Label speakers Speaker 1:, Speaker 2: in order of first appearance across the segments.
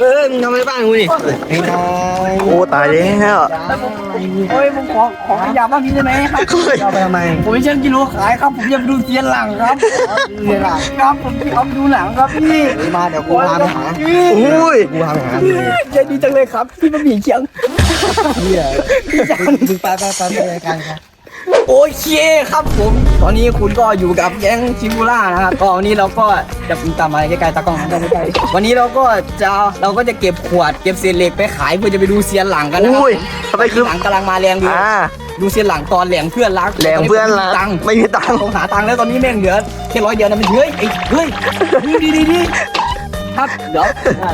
Speaker 1: เออมึงทำอะไรบ้านกูนี่ไม่ได้
Speaker 2: โอ้ตายแล้ว
Speaker 3: เฮ้ยผมขอขอขยับบ้างพี่ได้ไหมครับ
Speaker 1: เอาไปทำไม
Speaker 3: ผมไม่ใช่กิโลขายครับผมจะไปดูเทียนหลังครับเทียนหลังครับผมจะเอาไปดูหนังครับพี่
Speaker 1: มาเดี๋ยวกูพาไปหา
Speaker 3: พี่
Speaker 2: อุ้ย
Speaker 1: กูพาไปหา
Speaker 3: ใจดีจังเลยครับพี่บะหมี่เคียง
Speaker 1: เฮียมึงไปไปไปไปกันครับ
Speaker 3: โอเคครับผม ตอนนี้คุณก็อยู่กับแก๊งชิมูล่านะครับก็วันนี้เราก็จะตามมาใกล้ๆตากล้องตามใกล้ๆวันนี้เราก็จะเราก็จะเก็บขวดเก็บเศษเหล็กไปขายเพื่อจะไปดูเซียนหลังกันนะครั
Speaker 2: อุ้ยทำไมคือ
Speaker 3: หลังกำลังมาแรงอยู่
Speaker 2: อ่า
Speaker 3: ดูเซียนหลังตอนแหลงเพื่อนรัก
Speaker 2: แหลงเพื่อนละ
Speaker 3: ตังค์
Speaker 2: ไม่มีตังค์
Speaker 3: ต้องหาตังค์แล้วตอนนี้แม่งเหลือแค่ร้อยเดียวนะมันเฮ้ยไอ้เฮ้ยดีดีดีดีครับเดี๋ยว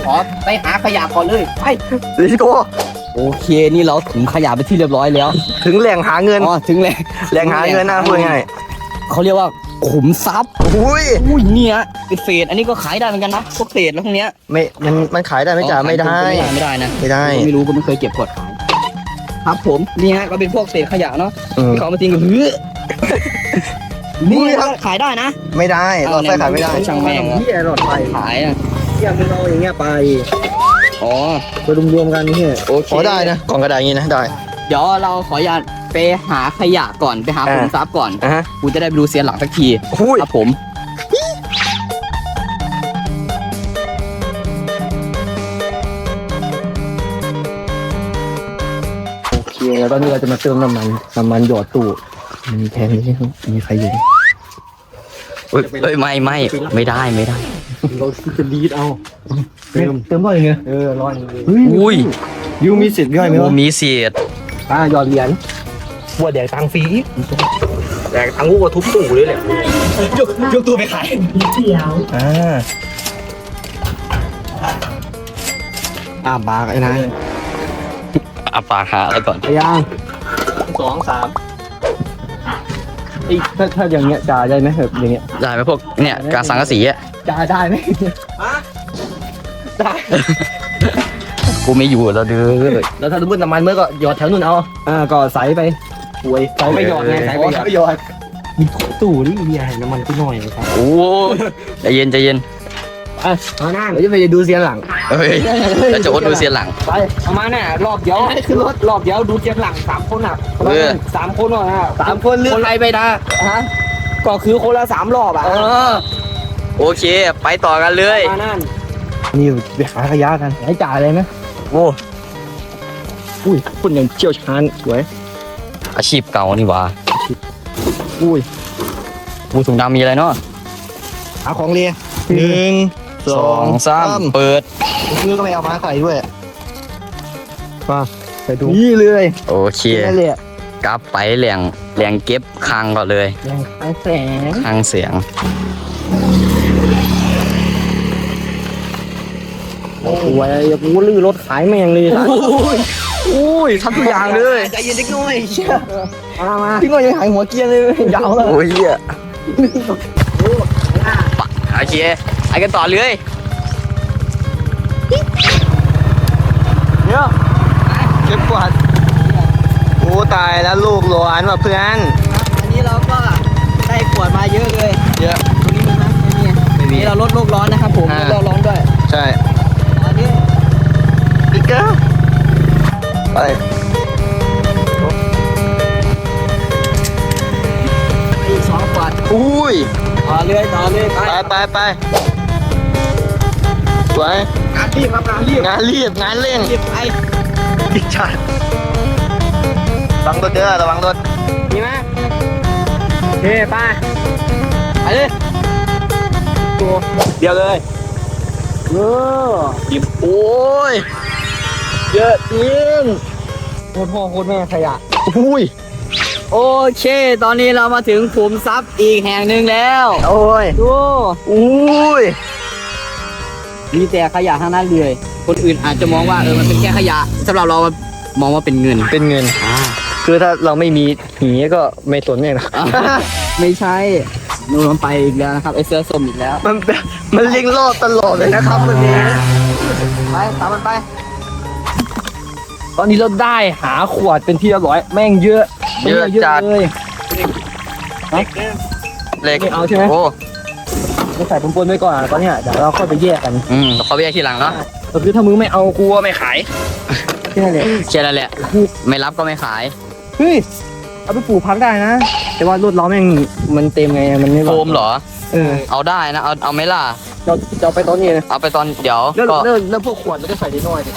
Speaker 3: ขอไปหาขยะก่อนเลยไป
Speaker 2: ลิโก
Speaker 3: โอเคนี่เราถึงขยะไปที่เรียบร้อยแล้ว
Speaker 2: ถึงแหล่งหาเงิน
Speaker 3: อ๋อถึงแหล่ง
Speaker 2: แหล่งหาเงินนะพูดง่าย
Speaker 3: เขาเรียกว่าขุมทรัพย์
Speaker 2: อุ้ย
Speaker 3: อุ้ยเนี่ยเป็นเศษอันนี้ก็ขายได้เหมือนกันนะพวกเศษแล้วพวกเนี้ย
Speaker 2: ไม่มันมันขายได้ไหมจ๋า
Speaker 3: อ๋อ
Speaker 2: ไม่ได้
Speaker 3: ไม่ได้นะ
Speaker 2: ไม่ได้
Speaker 3: ไม่รู้ก็ไม่เคยเก็บกดขายครับผมนี่ฮะก็เป็นพวกเศษขยะเนาะ
Speaker 2: อืม
Speaker 3: ที่เขาเอามาทิ้งกันเฮ้ย
Speaker 2: นี่
Speaker 3: นี่
Speaker 2: ครับ
Speaker 3: ขายได้นะ
Speaker 2: ไม่ได้หลอดไฟขายไม่ได้
Speaker 3: ช่างแม่ง
Speaker 1: เฮียหลอดไฟ
Speaker 3: ขายอะ
Speaker 1: เฮียมึงเอาอย่างเงี้ยไป
Speaker 3: อ๋อ
Speaker 1: ไปรวมๆกันเฮีย
Speaker 3: โอเค
Speaker 2: ขอได้นะกล่องกระดาษอย่างนี้นะได้
Speaker 3: เดี๋ยวเราขออนุญาตไปหาขยะก่อนไปหา
Speaker 2: อ่า
Speaker 3: ขุมทรัพย์ก่อน
Speaker 2: อะฮะ
Speaker 3: กูจะได้ไปดูเซียนหลังสักที
Speaker 2: อุ้ย
Speaker 3: ครับผม
Speaker 1: โอเค แล้วตอนนี้เราจะมาเติมน้ำมัน น้ำมันหยอดตู้มีแทงนี้มีใครอยู่
Speaker 3: เอ้ยเอ้ยไม่ไม่ไม่ได้ไม่ได้
Speaker 1: เราจะลีดเอา เติม เติมร้อยยังไงเออร้อย
Speaker 3: อุ้ย
Speaker 1: ยูมีสิทธิ์ย่อยไหม
Speaker 3: โอ้
Speaker 1: วะ
Speaker 3: มีเศษ
Speaker 1: อ่าหยอดเหรียญบัวแดกตังค์ฟรีแดกตังค์กูก็ทุบตู้เลยแหละยกยกตู้ไปขายอ่าอ่าบากไอ้นาย
Speaker 3: อาปากหาแล้วก่อน
Speaker 1: ไปยังสองสามไอ้ถ้าถ้าอย่างเงี้ยจ่ายได้ไหมแบบอย่างเงี้ย
Speaker 3: ได้ไหมพวกเนี่ยการสังกะสีอะ
Speaker 1: จ่ายได้ไหมได้
Speaker 3: กูไม่อยู่แล้วเด้อ
Speaker 1: แล้วถ้าสมมติน้ำมันเมื่อก็หยอดแถวนู้นเอาอ่าก็ใส่ไปป่วยใส่ไปหยอดไงใส่ไปหยอดมีตู้นี่เฮียน้ำมันที่น้อยเลยครับ
Speaker 3: โอ้ใจเย็นใจเย็น
Speaker 1: อะเอาหน้าเดี๋ยวจะไปดูเสียนหลัง
Speaker 3: เฮ้ยแล้วจะอดดูเสียนหลัง
Speaker 1: ไปเอามาเนี่ยรอบเดียวคือรถรอบเดียวดูเสียนหลังสามคนอะ
Speaker 3: เออ
Speaker 1: สามคนอะสามคนเลือกใครไปนะฮะก็คือคนละสามรอบอะ
Speaker 3: เออ โอเค ไปต่อกันเลย
Speaker 1: มานั่นนี่ไปหาขยะกันให้จ่ายเลยไหม
Speaker 2: โอ้
Speaker 1: อุ้ยคุณยังเชี่ยวชาญสวย
Speaker 3: อาชีพเก่านี่หว่า
Speaker 1: อุ้ย
Speaker 3: บูถุงดำมีอะไรเนาะ
Speaker 1: หาของเรียหนึ่ง
Speaker 3: สองสามเปิด
Speaker 2: ซื้อก็ไม่เอามาใส่ด้วย
Speaker 1: ไปดูนี่เลย
Speaker 3: โอเค
Speaker 1: นี่เลย
Speaker 3: กลับไปแหล่งแหล่งเก็บคังก่อนเลย
Speaker 1: แรงข้างแสง
Speaker 3: คังเสียง
Speaker 1: โอ้โหอย่ากูลื้อรถขายแม่งเลยสัส
Speaker 2: อุ้ยทำทุกอย่างเลย
Speaker 1: ใจเย็นเล็กน้อยเชี่ยมามาพี่น้อยยังหายหัวเกียร์เลยยาวเลย
Speaker 2: โอ้ยเหี้ย
Speaker 3: โอเคไปกันต่อเลย
Speaker 2: เนี่ยเก็บกวาดโอ้ตายแล้วลูกหลานว่ะเพื่อน
Speaker 3: อันนี้เราก็ได้ขวดมาเยอะเลย
Speaker 2: เยอะ
Speaker 3: ตรง นี้มีไหมไม่มี
Speaker 2: ไม่มี
Speaker 3: นี่เราลดโลกร้อนนะครับผม
Speaker 2: อ่า
Speaker 3: ลดโลกร้อนด้วย
Speaker 2: ใช่
Speaker 3: อันนี้
Speaker 2: บิ๊กเกอร์ไป
Speaker 3: อีกสองขวด
Speaker 2: อุ้ย
Speaker 3: ต่อเลยต่อเลยไป
Speaker 2: ไปไปไปสวย
Speaker 3: งานรีบครับงานรีบ
Speaker 2: งานรีบงานเร่ง
Speaker 3: รีบไป
Speaker 2: พิชาระวังรถเด้อระวังรถ
Speaker 3: มีไหมโอเคไปไปเลย
Speaker 1: เดียวเลย
Speaker 3: เออ
Speaker 2: จิบโอ้ย
Speaker 1: เยอะจริงโคตรพ่อโคตรแม่ขยะ
Speaker 2: อุ้ย
Speaker 3: โอเค ตอนนี้เรามาถึงขุมทรัพย์อีกแห่งหนึ่งแล้ว
Speaker 2: โอ้ย
Speaker 3: ดู
Speaker 2: อุ้ย
Speaker 3: มีแต่ขยะทั้งนั้นเลย คนอื่นอาจจะมองว่าเออมันเป็นแค่ขยะสำหรับเรา มองว่าเป็นเงิน
Speaker 2: เป็นเงิน
Speaker 3: อ่า
Speaker 2: คือถ้าเราไม่มีหีก็ไม่สนเนี่ยนะ
Speaker 3: ไม่ใช่นูนมันไปอีกแล้วนะครับไอเสื้อส้มอีกแล้ว
Speaker 2: มันแบบมันเลี้ยงรอดตลอดเลยนะครับวันนี้
Speaker 3: ไปตามมันไป
Speaker 1: ตอนนี้เราได้หาขวดเป็นที่เรียบร้อยแม่งเยอะ
Speaker 3: เยอะจัด
Speaker 1: เลย
Speaker 3: เล็ก
Speaker 1: ไม่เอาใช่ไหม
Speaker 3: โอ้
Speaker 1: เราใส่ปนๆไว้ก่อนอะตอนเนี้ยเดี๋ยวเราค่อยไปแยกกัน
Speaker 3: อืมเขาไปแยกทีหลังเนาะ
Speaker 1: ตก็คือถ้ามึงไม่เอากูก็ไม่ขาย
Speaker 3: แค่นั้นแหละ
Speaker 2: แค่นั้นแหละ ไม่รับก็ไม่ขาย
Speaker 1: เฮ้ย เอาไปปลูกพักได้นะ แต่ว่ารถล้อแม่งมันเต็มไง มันไม่
Speaker 2: โฟมเหรอ
Speaker 1: เออ
Speaker 2: เอาได้นะ เอาเอาไหม่ล่ะ
Speaker 1: เราจะเอาไปตอนนี้เลย
Speaker 2: เอาไปตอนเดี๋ยว
Speaker 1: แล้ว
Speaker 2: ก็
Speaker 1: แล้วแล้วพวกขวดเราจะใส่ได้น้อยดิ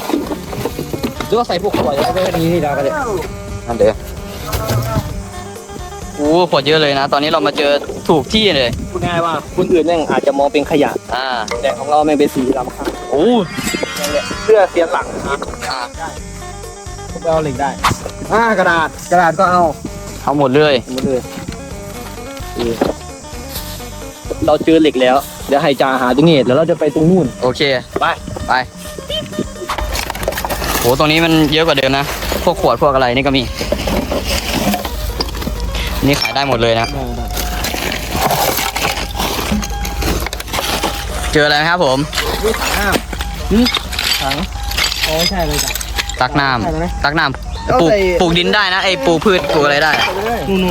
Speaker 1: หรือว่าใส่พวกขวดอะไรไปนี้นี่ได้ก็ได้
Speaker 2: นั่นเดี๋ยวโอ้ขวดเยอะเลยนะ ตอนนี้เรามาเจอถูกที่เลย
Speaker 1: พูดง่ายว่าคนอื่นแม่งอาจจะมองเป็นขยะ
Speaker 2: อ่า
Speaker 1: แต่ของเราแม่งเป็นสีล้ำค่า
Speaker 2: โอ้
Speaker 1: นั่นแหละเพื่อเสียหลังนะ
Speaker 2: อ่า
Speaker 1: พวกเราเหล็กได้อ่ากระดาษกระดาษก็เอา
Speaker 2: เอาหมดเลย
Speaker 1: หมดเลยเราเจอเหล็กแล้ว เดี๋ยวให้จ่าหาตรงนี้แล้วเราจะไปตรงนู่น
Speaker 2: โอเค
Speaker 1: ไป
Speaker 2: ไป โห ตรงนี้มันเยอะกว่าเดิมนะ พวกขวดพวกอะไรนี่ก็มี นี่ขายได้หมดเลยนะ เจออะไรไหมครับผม
Speaker 1: นี่ถังน้ำนี่ถังอ๋อใช่เลยจ้ะ
Speaker 2: ตักน้
Speaker 1: ใช่ไหมำ
Speaker 2: ตักน้
Speaker 1: เอาำ
Speaker 2: ปลูก
Speaker 1: ใส่
Speaker 2: ปลูกดินได้นะไอ้ปลูกพืชปลูกอะไรได้
Speaker 1: นู่น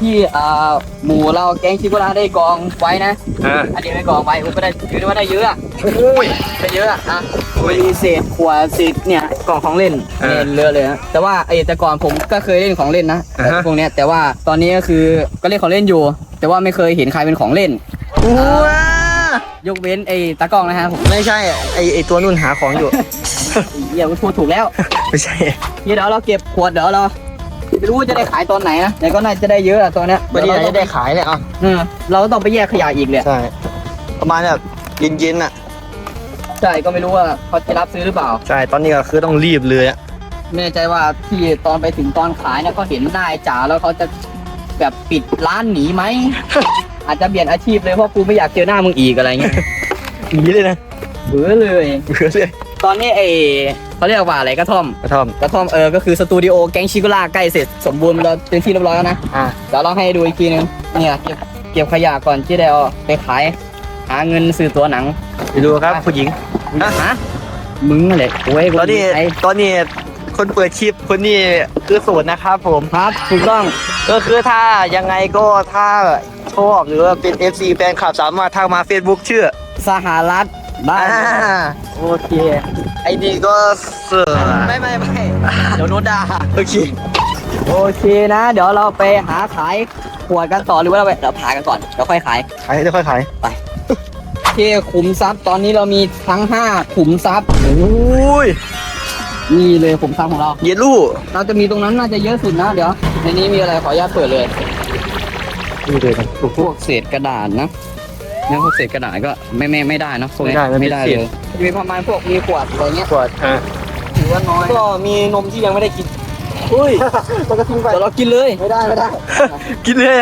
Speaker 3: ที่อ่าหมูเราแกงชิโกราได้กองไว้นะ
Speaker 1: ๆอ่า
Speaker 3: อันนี้ไม่กองไว้ผมก็ได้คือว่าได้เยอะอะ
Speaker 1: โอ้ย
Speaker 3: ได้เยอะอะอะมีเศษขวดเศษเนี่ยกล่องของเล่น
Speaker 1: เออ
Speaker 3: เนี่ยเลอะเลยนะแต่ว่าไอ้แต่ก่อนผมก็เคยเล่นของเล่นนะ
Speaker 1: อ่าฮะ
Speaker 3: พวกเนี้ยแต่ว่าตอนนี้ก็คือก็เล่นของเล่นอยู่ แต่ว่าไม่เคยเห็นใครเป็นของเล่น
Speaker 1: ว้า ย
Speaker 3: กเว้นไอ้ตากล้องนะฮะผม
Speaker 1: ไม่ใช่ไอไอตัวนุ่นหาของอยู่
Speaker 3: เหี้ยกูพูดถูกแล้ว
Speaker 1: ไม่ใช่
Speaker 3: เดี๋ยวเราเก็บขวดเดี๋ยวเราไม่รู้ว่าจะได้ขายตอนไหนนะแต่ก็น่าจะได้เยอะอะตอนเนี้ย
Speaker 1: วันนี้จะได้ขายเลยอะ
Speaker 3: เออเราก็ต้องไปแยกขยะอีกเลย
Speaker 1: ใช่ ประมาณแบบเย็นๆอะ
Speaker 3: ใช่ก็ไม่รู้ว่าเขาจะรับซื้อหรือเปล่า
Speaker 1: ใช่ตอนนี้ก็คือต้องรีบเลยอะ
Speaker 3: ไม่แน่ใจว่าที่ตอนไปถึงตอนขายเนี่ยเขาเห็นได้จ๋าแล้วเขาจะแบบปิดร้านหนีไหม อาจจะเปลี่ยนอาชีพเลยเพราะกูไม่อยากเจอหน้ามึงอีกอะไรเงี้ย
Speaker 1: หนีเลยนะ
Speaker 3: เบื่อเลย
Speaker 1: เบื่อเลย
Speaker 3: ตอนนี้เอเขาเรียกว่าอะไรกระท่อม
Speaker 1: กระท่อม
Speaker 3: กระท่อมเออก็คือสตูดิโอแก๊งชิกุล่าใกล้เสร็จสมบูรณ์เราเป็นที่เรียบร้อยแล้วนะ
Speaker 1: อ่า
Speaker 3: เดี๋ยวเราให้ดูอีกทีนึงเนี่ยเก็บเก็บขยะก่อนที่จะเอาไปขายหาเงินซื้อตัวหนัง
Speaker 1: ไปดูครับผู้หญิง
Speaker 3: ฮะมึงอะไรโอ้ย
Speaker 1: ตอนนี้
Speaker 3: ไอ้
Speaker 1: ตอนนี้ คนเปิดคลิปคนนี้คือโสดนะครับผม
Speaker 3: ครับถูกต้อง
Speaker 1: ก็คือถ้ายังไงก็ถ้าชอบหรือว่าเป็น FC แฟนคลับสามารถทักมา Facebook ชื่อ
Speaker 3: สหรัฐบ้า
Speaker 1: อ่าน
Speaker 3: โอเค
Speaker 1: ไอดีก็เสือ
Speaker 3: ไม่ไม่ไม่เดี๋ยวโนตด่า
Speaker 1: โอเค
Speaker 3: โอเคนะ เดี๋ยวเราไปหาขายขวดกันต่อหรือว่าเราไปเราพากันก่อนเดี๋ยวค่อยขาย
Speaker 1: ขายได้ค่อยขาย
Speaker 3: โอเคขุมทรัพย์ตอนนี้เรามีทั้ง5ขุมทรัพย์
Speaker 1: โอ้ย
Speaker 3: นี่เลยขุมทรัพย์ของเรา
Speaker 1: เยลลู่
Speaker 3: เราจะมีตรงนั้นน่าจะเยอะสุดนะเดี๋ยวในนี้มีอะไรขออนุญาตเปิดเลย
Speaker 1: นี่เลยกัน
Speaker 3: พวกเศษกระดาษนะเนี่ยพวกเศษกระดาษก็ไม่ไม่ไม่ได้เนอะ
Speaker 1: ไม่ได้มันเป็น
Speaker 3: ไม่ได้
Speaker 1: เศ
Speaker 3: เล
Speaker 1: ษ
Speaker 3: ยมีประมาณพวกมีขวดอะไรเงี้ย
Speaker 1: ขวดอ่า
Speaker 3: ถือว่าน้อย
Speaker 1: ก็มีนมที่ยังไม่ได้กินอุ้ยมันก็ทิ้งไป
Speaker 3: เดี๋ยวเรากินเลย
Speaker 1: ไม่ได้ไม่ได้ กินเลย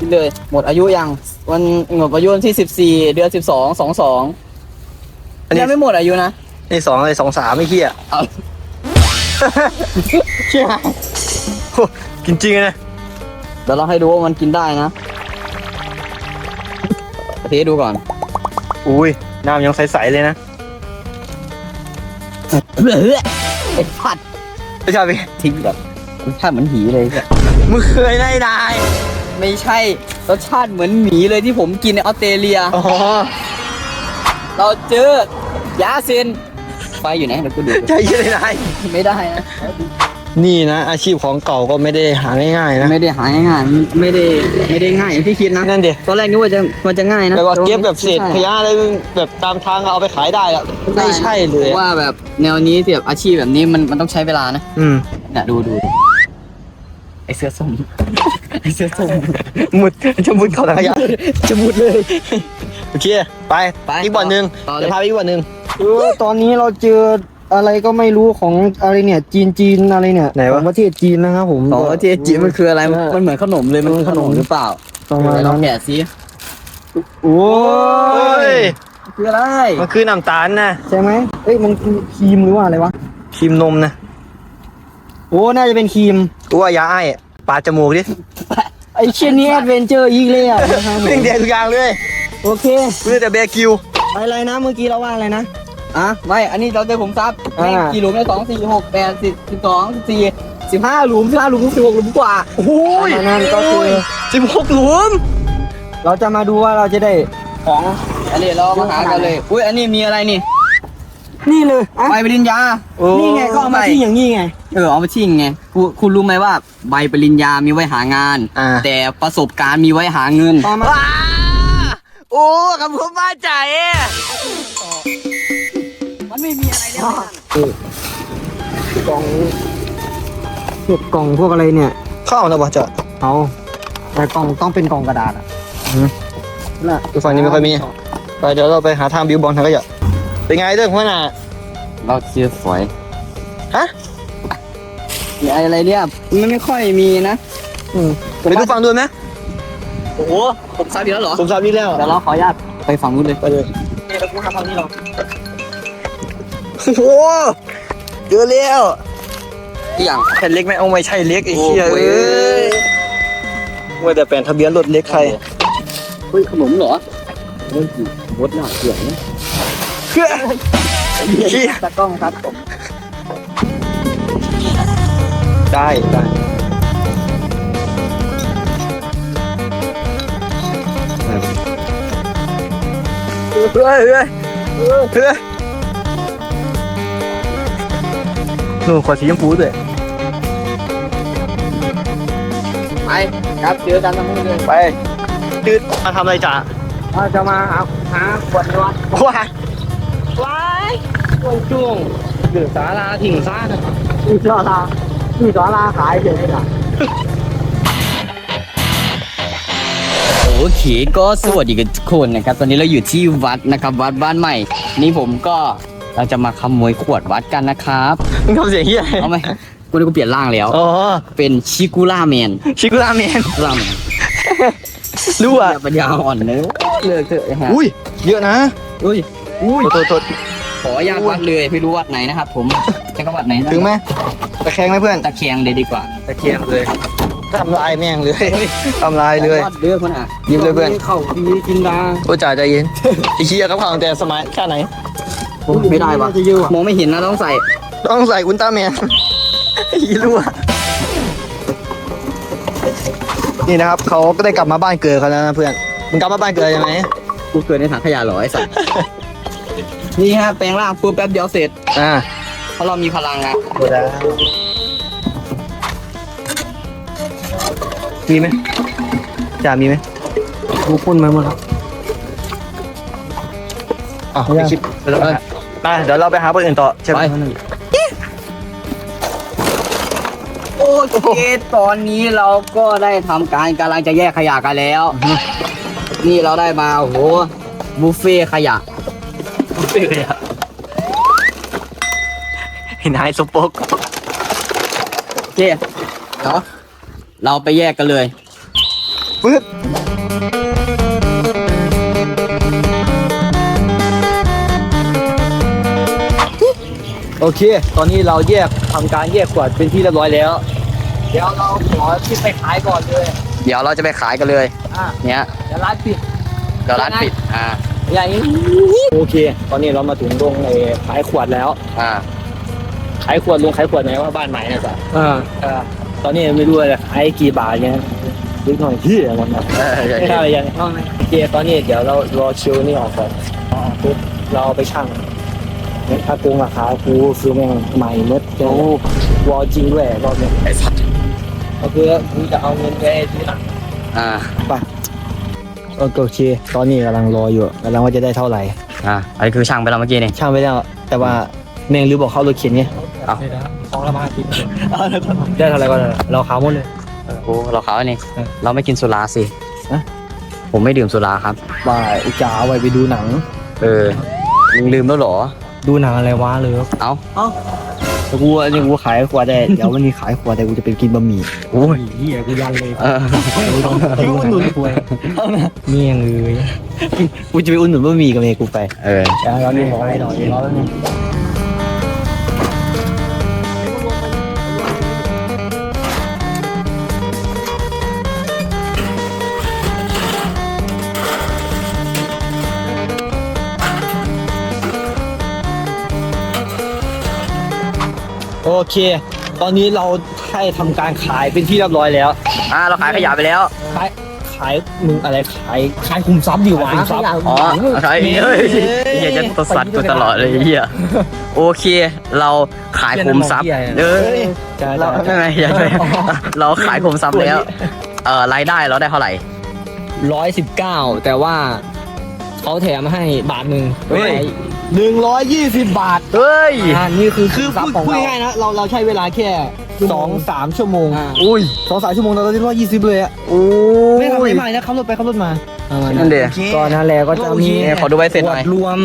Speaker 3: กินเลย หมดอายุยังวันหมดอายุวันที่ 14 เดือน 12 22
Speaker 1: อันนี้
Speaker 3: ยังไม่หมดอายุนะ
Speaker 1: นี่สองเลยสองสามไม่เคี้ย
Speaker 3: เอา
Speaker 1: เคี้ยโหกินจริงเลยนะ
Speaker 3: เดี๋ยวเราให้ดูว่ามันกินได้นะเทให้ดูก่อน
Speaker 1: อุ้ยน้ำยังใสๆเลยนะ
Speaker 3: ไอ้ผัด
Speaker 1: ไม่ใช่พี่
Speaker 3: ทิ้งแบบรสชาติเหมือนหีเลยเนี่ย
Speaker 1: มึงเคยได้ได้
Speaker 3: ไม่ใช่รสชาติเหมือนหมีเลยที่ผมกินในออสเตรเลีย
Speaker 1: อ๋อ
Speaker 3: เราเจอยาเซนไฟอยู่ไหนเดี๋ยวกูดู
Speaker 1: ใจเย็นเลยนาย
Speaker 3: ไม่ได้นะ
Speaker 1: นี่นะ อาชีพของเก่าก็ไม่ได้หาง่ายๆนะ
Speaker 3: ไม่ได้หาง่ายๆไม่ได้ไม่ได้ง่ายอย่างที่คิดนะ
Speaker 1: นั่นเดี
Speaker 3: ตอนแรกนึกว่าจะมันจะง่ายนะ
Speaker 1: แบบว่าเก็บแบบเศษ
Speaker 3: ไม่
Speaker 1: ข
Speaker 3: ใช่
Speaker 1: ยะอะไรแบบตามทางเอาไปขายได้อะไม่ใช่เลย
Speaker 3: ผมว่าแบบแนวนี้แบบอาชีพแบบนี้มันมันต้องใช้เวลานะ
Speaker 1: อืม
Speaker 3: เนี่ยดูดูดูไอเสื้อส้มไอเสื้อส้ม
Speaker 1: มุดจะมุดเข้าถังขยะ
Speaker 3: จะมุดเลย
Speaker 1: โอเคไป
Speaker 3: ไป
Speaker 1: อีกบ่อนหนึ่ง
Speaker 3: ต่อเลย
Speaker 1: เดี๋ยวพาไปอีกบ่อนหนึ่ง
Speaker 4: เออตอนนี้เราเจออะไรก็ไม่รู้ของอะไรเนี่ย จีนจีนอะไรเนี่ย
Speaker 1: ไหน
Speaker 4: ข
Speaker 1: วะ
Speaker 4: องประเทศจีนนะครับผม
Speaker 3: ของประเทศจีนมันคืออะไรมัน
Speaker 4: เออ
Speaker 3: มันเหมือนขนมเลยมัน
Speaker 4: เออ
Speaker 3: ขนม
Speaker 4: ขนม
Speaker 3: หรือเปล่า
Speaker 4: ประมาณ
Speaker 3: ไหนลอ
Speaker 4: นั้
Speaker 3: ง
Speaker 4: น
Speaker 3: แกะสิ
Speaker 4: โอ้
Speaker 1: โอ้ย
Speaker 3: คืออะไร
Speaker 1: มันคือน้ำตาลนะ
Speaker 4: ใช่ไหมเอ้ยมันคือครีมหรือว่าอะไรวะ
Speaker 1: ครีมนมนะ
Speaker 4: โอ้น่าจะเป็นครีม
Speaker 1: กูว่ายาไอ้ปาดจมูกดิ
Speaker 4: ไอเช่นนี้แอดเวนเจอร์อีกเลยอะนะครับผม
Speaker 1: เร่งแดงทุกอย่างเลย
Speaker 4: โอเค
Speaker 1: กูเหลือแต่แบร์กิว
Speaker 4: อะไรนะเมื่อกี้เราว่าอะไรนะ
Speaker 3: อะไม่อันนี้เราเจอผมซับ
Speaker 4: อ่า
Speaker 3: แม่งกี่หลุมเนี่ยสองสี่หกแปดสิบสิบสองสิบสี่สิบห้าหลุมสิบห้าหลุมสิบหกหลุมกว่า
Speaker 1: โอ้ย
Speaker 4: อันนั้นก็คือ
Speaker 1: สิบหกหลุม
Speaker 4: เราจะมาดูว่าเราจะได้ ของ
Speaker 3: อันนี้เรามาหากันเลยอุ้ยอันนี้มีอะไรนี่
Speaker 2: นี่เลยอะ
Speaker 3: ใบปริญญา
Speaker 2: นี่ไงก็เอามาที่อย่างนี้ไง
Speaker 3: เออเอามาทิ้งไงคุณคุณรู้ไหมว่าใบปริญญามีไว้หางาน
Speaker 1: อ่า
Speaker 3: แต่ประสบการณ์มีไว้หาเงิน
Speaker 2: ตามมา
Speaker 1: ว้า โอ้คำพูดบ้าใจอะ
Speaker 3: มันไม่มีอะไรแล้ว
Speaker 2: กล่องพวกกล่องพวกอะไรเนี่ย
Speaker 1: เข้านะบ่เจาะ
Speaker 2: เอาแต่กล่องต้องเป็นกล่องกระดาษอะ
Speaker 1: อืม
Speaker 2: น่ะ
Speaker 1: ดูฝั่งนี้ไม่ค่อยมีไปเดี๋ยวเราไปหาทางบิวบอลทางก็อย่าเป็นไงเรื่องหัวหน้า
Speaker 3: เราเชื่อฝอย
Speaker 1: ฮะ
Speaker 3: มีอะไรเนี่ยมันไม่ค่อยมีนะ
Speaker 1: ไปดูฝั่งด้วยไหม
Speaker 3: โอ้โหผมทราบอยู่แล้วเหรอ
Speaker 1: สมทราบนี่แล้ว
Speaker 3: เดี๋ยวเราขออนุญาตไปฝั่งนู้นเลย
Speaker 1: ไปเลย
Speaker 3: นี่เรากูทำฝั่งนี้เรา
Speaker 1: โอ้โหเจอแล้ว
Speaker 3: ที่อย่าง
Speaker 1: แผ่นเล็กไหมเอาไม่ใช่เล็กไอ้เหี้ย
Speaker 3: โอ้
Speaker 1: เอ้
Speaker 3: ย
Speaker 1: ยว่าแต่แผ่นทะเบียนรถเล็กใคร
Speaker 3: เฮ้ยขนมเหรอเฮ้ยมดหน่าเสียงนะ
Speaker 1: เหี้ยเหี้ย
Speaker 3: ตากล้องครับผม
Speaker 1: ได้ได้ เฮ้ยเฮ้ยเฮ้ยเฮ้ยนู่นขวดสีชมพูด้วย
Speaker 3: ไปครับเจอกันทั้งหมดเลย
Speaker 1: ไปดืดมาทำอะไรจ่า
Speaker 2: เราจะมาหาหาขวดนวด
Speaker 1: ว้าย
Speaker 2: ว้ายช่วงช่วงหรือสาราถิ่งซ่านะครับที่สาราที่สาราขายเลยนะ
Speaker 3: เคก็สวัสดีกันทุกคนนะครับ ตอนนี้เราอยู่ที่วัดนะครับ วัดบ้านใหม่ นี่ผมก็เราจะมาขโมยขวดวัดกันนะครับ
Speaker 1: มึงทำเสียงเฮีย
Speaker 3: เอาไหมกูได้กูเปลี่ยนร่างแล้ว
Speaker 1: อ๋อ
Speaker 3: เป็นชิกุล่าแมน
Speaker 1: ชิคุราเมน
Speaker 3: ล่าแมน
Speaker 1: รู้อะ
Speaker 3: อย่าปัญญาอ่อนเนอะเลิกเถอะนะฮะ
Speaker 1: อุ้ยเยอะนะ
Speaker 3: อุ้ย
Speaker 1: อุ้ยโทษโทษ
Speaker 3: ขออนุญาตวัดเลยไม่รู้วัดไหนนะครับผมจะก็วัดไหนนะ
Speaker 1: ถึงไหมตะแคงไหมเพื่อน
Speaker 3: ตะเคียงเลยดีกว่า
Speaker 1: ตะเคียงเลย ทำลายแม่งเลยทำลายเลย
Speaker 3: วัดเด้อคนอะ
Speaker 1: หยิบเลยเพื่อน
Speaker 2: เข้าดีกินดา
Speaker 1: โอ้จ่าใจเย็นไอ้เฮียกับข่าวตั้งแต่สมัยแค่ไหน
Speaker 3: ไม่ได้วะ
Speaker 2: จะเยอะอะ
Speaker 3: มองไม่เห็นนะต้องใส่
Speaker 1: ต้องใส่อุลตร้าแมนอีรั่วนี่นะครับเขาก็ได้กลับมาบ้านเกิดเขาแล้วนะเพื่อนมึงกลับมาบ้านเกิดยังไง
Speaker 3: กูเกิดในถังขยะเหรอไอ้สัสนี่ฮะแปลงร่างปุ๊บแป๊บเดียวเสร็จ
Speaker 1: อ่า
Speaker 3: เพราะเรามีพลังอะ
Speaker 1: หมดแมีไหมจ่ามีไหม
Speaker 2: กูพ่นมาหมดแล้ว
Speaker 1: อ๋อไม่คิดเดี๋ยวเราไปหาไปเดี๋ยวเราไปหาคนอื่นต่อใช่ไหม
Speaker 3: โอเคตอนนี้เราก็ได้ทำการกำลังจะแยกขยะกันแล้ว นี่เราได้มาโอ้โหบุฟเฟ่ขยะ
Speaker 1: เห็นนายสปก
Speaker 3: โอเคเนาะ เราไปแยกกันเลย
Speaker 1: ปึ๊บโอเค ตอนนี้เราแยกทำการแยกขวดเป็นที่เรียบร้อยแล้ว เดี๋ยวเราขอที่ไปขายก่อนเลย
Speaker 3: เดี๋ยวเราจะไปขายกันเลย
Speaker 1: อะ
Speaker 3: เนี่ย
Speaker 1: เดี๋ยวร้านปิด
Speaker 3: เดี๋ยวร้านปิด อ่า
Speaker 1: อย่างนี้โอเค ตอนนี้เรามาถึงโรงไอ้ขายขวดแล้ว
Speaker 3: อ่า
Speaker 1: ขายขวดลงขายขวดไหนว่าบ้านใหม่นะจ๊ะ
Speaker 2: อ่า
Speaker 1: เออ ตอนนี้ไม่รู้เลยขายกี่บาทเนี่ยนิดหน่อยที่อะไรนะ
Speaker 3: เออ
Speaker 1: ไม่ได้ยังโอเคตอนนี้เดี๋ยวเรารอชิวนี่ออกก่อนอ๋อปุ๊บเราเอาไปชั่งเนี่ยถ้าโกงราคากูซื้อแม่งใหม่หมดโอ้วอจริงด้วยรอบนี้ไอ้สัตว์ก็คือกูจะเอาเงินไปที่หลัง
Speaker 3: อ่า
Speaker 1: โอเค ตอนนี้กำลังรออยู่กำลังว่าจะได้เท่าไหร่
Speaker 3: อ่าอันนี้คือช่างไปแล้วเมื่อกี้นี่
Speaker 1: ช่างไปแล้ว แต่ว่าแม่งลืมบอกเข้ารถเข็นไง
Speaker 3: เอา
Speaker 1: ของละมาทิตได้เท่าไหร่ก็ได้เราขาวหมดเลย
Speaker 3: โอ้เราขาวนี่
Speaker 1: เออ
Speaker 3: เราไม่กินสุราสิ
Speaker 1: ฮะ
Speaker 3: ผมไม่ดื่มสุราครับ
Speaker 1: ว่าอุจจาเอาไว้ไปดูหนัง
Speaker 3: เออมึงลืมแล้วเหรอ
Speaker 1: ดูหนังอะไรวะเลย
Speaker 3: เอ้า
Speaker 1: แต่กูอันนี้กูขายขวดได้เดี๋ยววันนี้ขายขวดแต่กูจะไปกินบะหมี่
Speaker 3: โอ้ย
Speaker 1: เฮียกูยันเลย
Speaker 3: เออ
Speaker 1: กูอุ่นหนุนกูเมี่ยงเลยกูจะไปอุ่นหนุนบะหมี่กับเมย์กูไป
Speaker 3: เออ
Speaker 1: แล้วตอนนี้ขอให้หน่อยรอแล้วนึง โอเค ตอนนี้เราให้ทำการขายเป็นที่เรียบร้อยแล้ว
Speaker 3: อ่าเราขายขยะไปแล้ว
Speaker 1: ขายข
Speaker 2: ขายมึงอะไรขายขายคุมทรัพย์ดีวะ
Speaker 1: คุมทรัพย์
Speaker 2: ขาย
Speaker 1: อ๋อ
Speaker 3: ใช่เฮ้ยเฮียจะตดสัตว์กูตลอดเลยเฮียโอเค เราขายคุมทรัพย์เออ
Speaker 2: จะ
Speaker 3: เรา
Speaker 2: จะ
Speaker 3: ไม่ไม่อย่าเลยเราขายคุมทรัพย์แล้วเออรายได้เราได้เท่าไหร่
Speaker 2: ร้อยสิบเก้าแต่ว่าเขาแถมให้บาทหนึ่ง
Speaker 3: เฮ้ย
Speaker 1: หนึ่งร้อยยี่สิบบาท
Speaker 3: เฮ้ย
Speaker 2: อ่านี่คือ
Speaker 1: คือ
Speaker 2: ทรัพ
Speaker 1: พูด
Speaker 2: ย์ของ
Speaker 1: พูด
Speaker 2: เรา
Speaker 1: ง่ายๆนะเราเราใช้เวลาแค่สองสามชั่วโมง
Speaker 2: อ่า
Speaker 3: อุ้ย
Speaker 1: สองสามชั่วโมงเราได้ร้อยยี่สิบเลยอะ
Speaker 3: อุ้
Speaker 1: ไม่ทำอะไร
Speaker 3: ย
Speaker 1: มากนะขับรถไปขับรถมา
Speaker 2: ประมาณ
Speaker 3: นั่นเดีย
Speaker 2: ก็นั่นแหละก็จะมี
Speaker 3: ขอดูใบเสร็จหน่อย
Speaker 2: ขวดรวม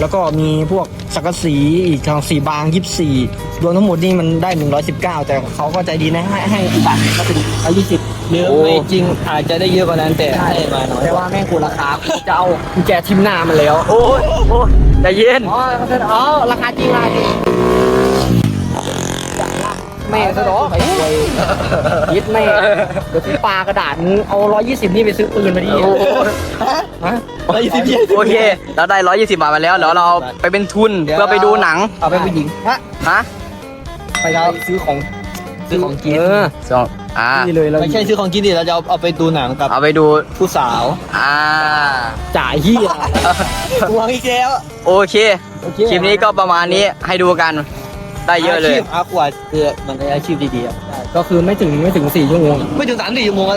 Speaker 2: แล้วก็มีพวกสังกะสีอีกทางสีบางยี่สี่ รวมทั้งหมดนี่มันได้ 119 แต่เขาก็ใจดีนะให้ให้บาทก็เป็นร้อยยี่สิบ
Speaker 1: หรือไม่จริงอาจจะได้เยอะกว่านั้นแต่ให้มาน้อย
Speaker 2: แต่ว่าแม่งคูราคาจะเอากุญแจทิมหน้ามันแล้ว
Speaker 3: โอ้ยโอ้ยใจเย็น
Speaker 2: อ๋ออ๋อราคาจริงราคาจริงแม่สะดอกไอ้ควยยิดแม่เดี๋ยวกูปากระดาษมึงเอาร้อยยี่สิบนี่ไปซื้อปืนมาดิ
Speaker 3: โอ้โห
Speaker 2: ฮะ
Speaker 1: ร้อยยี่สิบ
Speaker 3: โอเคเราได้120บาทมาแล้วเดี๋ยวเราเอาไปเป็นทุนเพื่อไปดูหนัง
Speaker 1: เอาไปผู้หญิงฮะ
Speaker 3: ฮะ
Speaker 2: ไปซื้อของ
Speaker 1: ซื้อของกิน
Speaker 2: เออ
Speaker 3: สองอ่า
Speaker 2: นี่เลยเรา
Speaker 1: ไม่ใช่ซื้อของกินดิเราจะเอาเอาไปดูหนังกับ
Speaker 3: เอาไปดู
Speaker 1: ผู้สาว
Speaker 3: อ่า
Speaker 2: จ่ายเฮีย
Speaker 1: ทวงอีกแล้ว
Speaker 3: โอเคคลิปนี้ก็ประมาณนี้ให้ดูกัน ได้เยอะเลย
Speaker 1: ชีพอาขวดคือมันเป็นอาชีพดีๆอะ
Speaker 2: ก็คือไม่ถึงไม่ถึงสี่ชั่วโมง
Speaker 1: ไม่ถึงสามสี่ชั่วโมงก็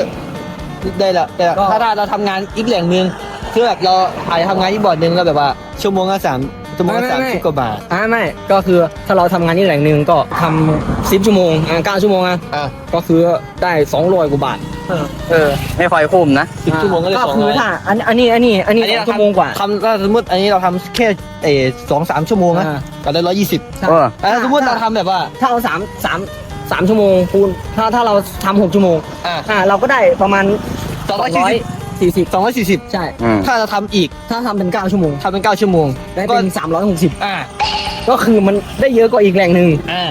Speaker 1: ได้ละแต่
Speaker 2: ก็
Speaker 1: ถ้าถ้าเราทำงานอีกแหล่งหนึ่งคือแบบเราอาจจะทำงานอีกบอร์ดหนึ่งแล้วแบบว่าชั่วโมงละสาม ชั่วโมงละสามสิบกว่าบาท
Speaker 2: อ่าไม่ก็คือถ้าเราทำงานที่แหล่งหนึ่งก็ทำสิบชั่วโมงอ่าเก้าชั่วโมงอะ
Speaker 1: อะ
Speaker 2: ก็คือได้สองร้อยกว่าบาท
Speaker 3: เออ ไม่ค่อยคุ้มนะ
Speaker 1: สิบชั่วโมงก็ได้สอง
Speaker 2: คื
Speaker 1: ร้
Speaker 2: อ
Speaker 1: อย
Speaker 2: ถ้าอันอันนี้อันนี้อันนี้
Speaker 1: อันนี้
Speaker 2: สอง
Speaker 1: เรา
Speaker 2: ชั่วโมงกว่า
Speaker 1: ทำถ้าสมมติอันนี้เราทำแค่เออสองสามชั่วโมงนะ
Speaker 2: อ่า
Speaker 1: ก็ได้ร้อยยี่สิบ
Speaker 3: เออ
Speaker 1: แต่ถ้าสมมติเราทำแบบว่า
Speaker 2: ถ้าเอาสามสามสามชั่วโมงคูณถ้าถ้าเราทำหกชั่วโมง
Speaker 1: อ่า
Speaker 2: อ่าเราก็ได้ประมาณ
Speaker 1: สองร้อย สี่สิบ
Speaker 2: สี่สิบ
Speaker 1: สองร้อยสี่สิบ
Speaker 2: ใช่
Speaker 3: อืม
Speaker 1: ถ้าเราทำอีก
Speaker 2: ถ้าทำเป็นเก้าชั่วโมง
Speaker 1: ทำเป็นเก้าชั่วโมง
Speaker 2: ได้
Speaker 1: ก็
Speaker 2: เป็นสามร้อยหกสิบ
Speaker 1: อ่า
Speaker 2: ก็คือมันได้เยอะกว่าอีกแหล่งหนึ่ง
Speaker 1: อ่า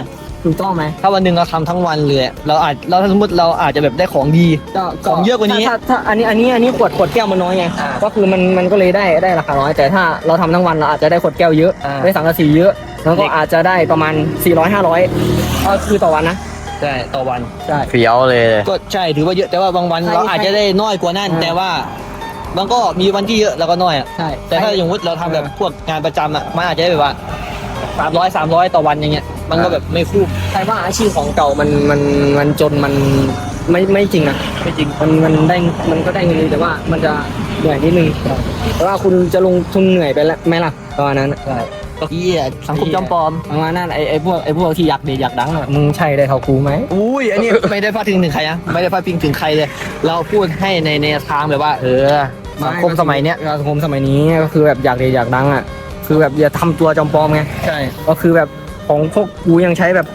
Speaker 2: ถูกต้องไหม
Speaker 1: ถ้าวันหนึ่งเราทำทั้งวันเลยเราอาจเราถ้าสมมติเราอาจจะแบบได้ของดี
Speaker 2: ก็
Speaker 1: ของเยอะกว่านี้
Speaker 2: ถ้าถ้าอันนี้อันนี้อันนี้ขวดขวดแก้วมันน้อยไง
Speaker 1: อ่า
Speaker 2: ก็คือมันมันก็เลยได้ได้ราคาน้อย แต่ถ้าเราทำทั้งวันเราอาจจะได้ขวดแก้วเยอะ
Speaker 1: อ่า
Speaker 2: ได้สังกะสีเยอะแล้วก็อาจจะได้ประมาณ400 500ก็คือต่อวันนะ
Speaker 1: ใช่ต่อวัน
Speaker 2: ใช่
Speaker 3: เฟี้ยวเลย
Speaker 1: ก็ใช่ถือว่าเยอะแต่ว่าบางวัน
Speaker 2: ใช่
Speaker 1: เราอาจจะได้น้อยกว่านั้น
Speaker 2: อ่า
Speaker 1: แต่ว่ามันก็มีวันที่เยอะแล้วก็น้อยอะ
Speaker 2: ใช่
Speaker 1: แต่ถ้าอย่างวุฒิเราทำแบบพวกงานประจำอะมันอาจจะได้แบบว่าสามร้อยสามร้อยต่อวันอย่างเงี้ยมันก็แบบไม่คุ้ม
Speaker 2: ใช่ว่าอาชีพของเก่ามันมันมันจนมันไม่ไม่จริงนะ
Speaker 1: ไม่จริง
Speaker 2: มันมันได้มันก็ได้เงินแต่ว่ามันจะเหนื่อยนิดนึงแต่ว่าคุณจะลงทุนเหนื่อยไปแล้วไหมล่ะประมาณนั้น
Speaker 1: ก็เหี้ยสังคมจอมปลอม
Speaker 2: ประมาณนั้นไอ้ไอ้พวกไอ้พวกที่อยากเดอยากดังอะมึงใช่ได้เท่ากูไหม
Speaker 1: อุ้ยอันนี้ไม่ได้พาดพิงถึงใครนะไม่ได้พาดพิงถึงใครเลย เราพูดให้ในในทางแบบว่า เออสังคมสมัยเนี้ย
Speaker 2: สังคมสมัยนี้ก็คือแบบอยากเดอยากดังอะคือแบบอย่าทำตัวจอมปลอมไง
Speaker 1: ใช่
Speaker 2: ก็คือแบบของพวกกูยังใช้แบบ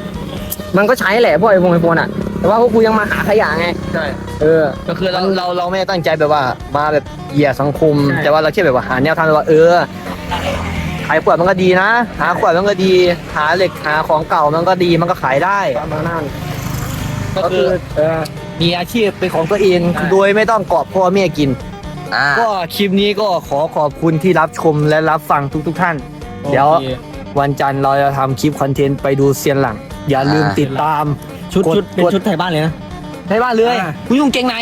Speaker 2: มันก็ใช้แหละพวกไอโฟนไอโฟนอะ แต่ว่าพวกกูยังมาหาขยะไง
Speaker 1: ใช่
Speaker 2: เออ
Speaker 1: ก็คือเราเราเราไม่ได้ตั้งใจแบบว่ามาแบบเหยียดสังคม
Speaker 2: ใช่
Speaker 1: แต่ว่าเราแค่แบบว่าหาแนวทางแบบว่าเออ ขายขวดมันก็ดีนะ หาขวดมันก็ดี หาเหล็กหาของเก่ามันก็ดีมันก็ขายได้
Speaker 2: ประมาณนั้น
Speaker 1: ก็คือ
Speaker 2: เออ
Speaker 1: มีอาชีพเป็นของตัวเอง
Speaker 2: ใช่
Speaker 1: โดยไม่ต้องเกาะพ่อแม่กิน
Speaker 3: อ่า
Speaker 1: ก็คลิปนี้ก็ขอขอบคุณที่รับชมและรับฟังทุกๆท่าน เดี๋ยว
Speaker 2: โอค
Speaker 1: วันจันทร์เราจะทำคลิปคอนเทนต์ไปดูเซียนหลัง อย่าลืม
Speaker 3: อ่า
Speaker 1: ติดตาม
Speaker 2: ชุด
Speaker 1: กด
Speaker 2: ชุดเป็น
Speaker 1: กด
Speaker 2: ชุดไทยบ้านเลยนะ
Speaker 1: ให้บ้านเลย
Speaker 2: อ่า
Speaker 1: พี่ลุงเก่งไหน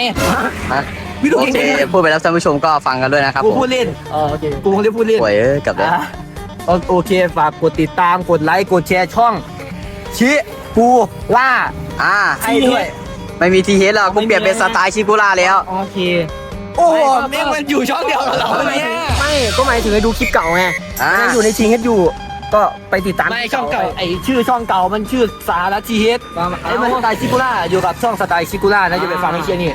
Speaker 3: ฮะ
Speaker 1: พี่ลุง
Speaker 3: โอ
Speaker 1: เก่ง
Speaker 3: เค
Speaker 1: ไหน
Speaker 3: พูดไปแล้วท่านผู้ชมก็ฟังกันด้วยนะครับ
Speaker 1: กู
Speaker 3: ผม
Speaker 1: พูดเล่น
Speaker 2: อ๋อโอเค
Speaker 1: กูคงได้พูดเล่น
Speaker 3: ป่วยเอ้ยกลับเลย
Speaker 1: อะ โอโอเคฝากกดติดตามกดไลค์กดแชร์ช่อง ชิกูล่า
Speaker 3: อ่า
Speaker 1: ให้ด้วย
Speaker 3: ไม่มีทีเฮดหรอกกูเปลี่ยนเป็นสไตล์ชิกุล่าแล้ว
Speaker 2: โอเค
Speaker 1: โอ้โหแม่งมันอยู่ช่องเดียวกับเราเนี่ย
Speaker 2: ไม่ก็หมายถึงให้ดูคลิปเก่าไง
Speaker 3: อ่า
Speaker 2: มันยังอยู่ในชิงเฮดอยู่ก็ไปติดตาม
Speaker 1: ไม่ช่องเก่าไอชื่อช่องเก่ามันชื่อสาระทีเฮด
Speaker 2: ประมาณ
Speaker 1: ไอ้มันสไตล์ชิกูล่าอยู่กับช่องสไตล์ชิกูล่านะจะไปฟังไอ้เชียนี่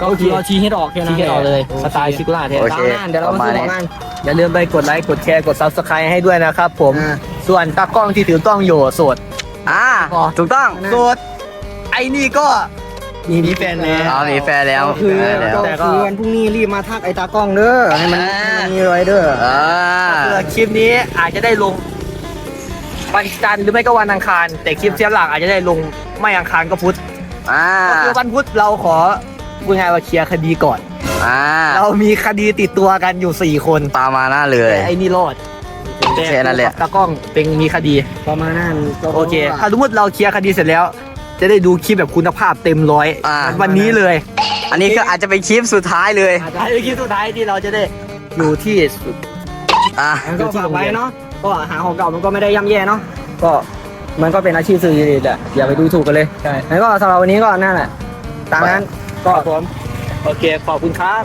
Speaker 2: ก็คือเอาชี้ให้ออกแค่นั้
Speaker 1: ที่
Speaker 2: น
Speaker 1: ให้เราเลยสไตล์ชิกูล่าแท้
Speaker 3: โอเค
Speaker 2: ตามงานเดี๋ยวเรามาซื้อของงาน
Speaker 1: อย่าลืมไปกดไลค์กดแชร์กด subscribe ให้ด้วยนะครับผม
Speaker 2: อ่า
Speaker 1: ส่วนตากล้องที่ถือกล้องอยู่โสด
Speaker 3: อ่า
Speaker 1: อ๋อ
Speaker 3: ถูกต้อง
Speaker 1: โสด ไอ้นี่ก็มีมีแฟนแล้ว
Speaker 3: เอามีแฟนแล้ว
Speaker 2: ก็คือ
Speaker 3: มีแฟนแล้ว
Speaker 2: ก็ คือวันพรุ่งนี้รีบมาทักไอ้ตากล้องเด้อให้มัน
Speaker 1: อ่า
Speaker 2: ให้มันมีไว้เด้อ
Speaker 3: อ่า
Speaker 1: เพื่อคลิปนี้อาจจะได้ลงวันจันทร์หรือไม่ก็วันอังคาร แต่คลิปเสียหลังอาจจะได้ลงไม่อังคารก็พุธ
Speaker 3: อ่า
Speaker 1: ก็คือวันพุธเราขอ พูดง่ายๆว่าเคลียร์คดีก่อน
Speaker 3: อ่า
Speaker 1: เรามีคดีติดตัวกันอยู่สี่คน
Speaker 3: ตามมาหน้าเลย
Speaker 1: แต่ไอ้นี่รอด
Speaker 3: แค่นั้นแหละ
Speaker 1: ตากล้องเป็นมีคดี
Speaker 2: ประมาณนั้นก็
Speaker 1: โอเค ถ้าสมมติเราเคลียร์คดีเสร็จแล้ว จะได้ดูคลิปแบบคุณภาพเต็มร้อย
Speaker 3: อ่า
Speaker 1: วันนี้เลย
Speaker 3: อันนี้ก็อาจจะเป็นคลิปสุดท้ายเลย
Speaker 1: อาจจะให้เป็นคลิปสุดท้ายที่เราจะได้อยู่ที่สุด
Speaker 3: อะ
Speaker 2: งั้นก็ฝากไว้เนาะก็หาของเก่ามันก็ไม่ได้ย่ำแย่เนาะก็มันก็เป็นอาชีพสุจริตแหละอย่าไปดูถูกกันเลย
Speaker 1: ใช่
Speaker 2: งั้นก็สำหรับวันนี้ก็นั่นแหละตามนั้น ก็
Speaker 1: ครับผมโอเคขอบคุณครับ